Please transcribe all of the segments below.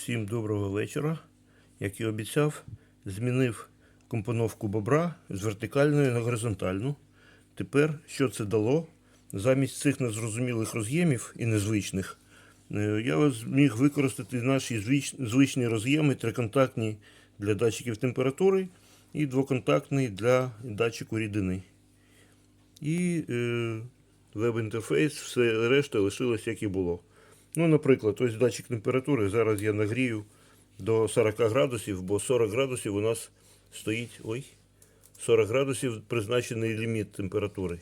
Всім доброго вечора. Як і обіцяв, змінив компоновку бобра з вертикальної на горизонтальну. Тепер що це дало? Замість цих незрозумілих роз'ємів і незвичних, е, я зміг використати наші звичні роз'єми триконтактні для датчиків температури і двоконтактний для датчику рідини. І е, веб-інтерфейс, все решта лишилось як і було. Ну, наприклад, ось датчик температури. Зараз я нагрію до 40 градусів, бо 40 градусів у нас стоїть. Ой, 40 градусів призначений ліміт температури.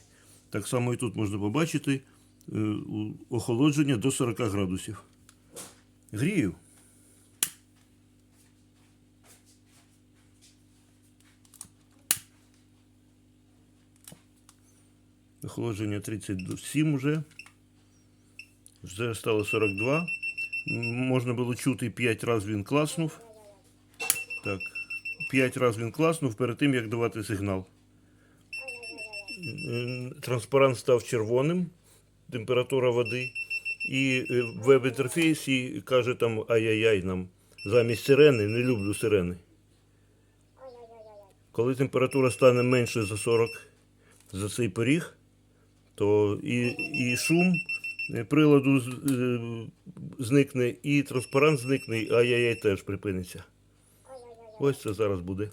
Так само і тут можна побачити е, охолодження до 40 градусів. Грію. Охолодження 37 уже. Вже стало 42. Можна було чути 5 разів він класнув. Так. 5 разів він класнув перед тим, як давати сигнал. Транспарант став червоним, температура води. І е, веб-інтерфейсі каже там ай-яй-яй нам. Замість сирени не люблю сирени. Коли температура стане менше за 40 за цей поріг, то і, і шум е, приладу е, зникне, і транспарант зникне, і ай-яй-яй теж припиниться. Ось це зараз буде.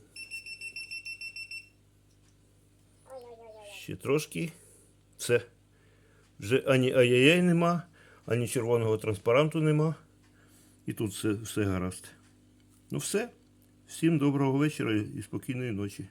Ще трошки. Все. Вже ані ай-яй-яй нема, ані червоного транспаранту нема. І тут все, все гаразд. Ну все. Всім доброго вечора і спокійної ночі.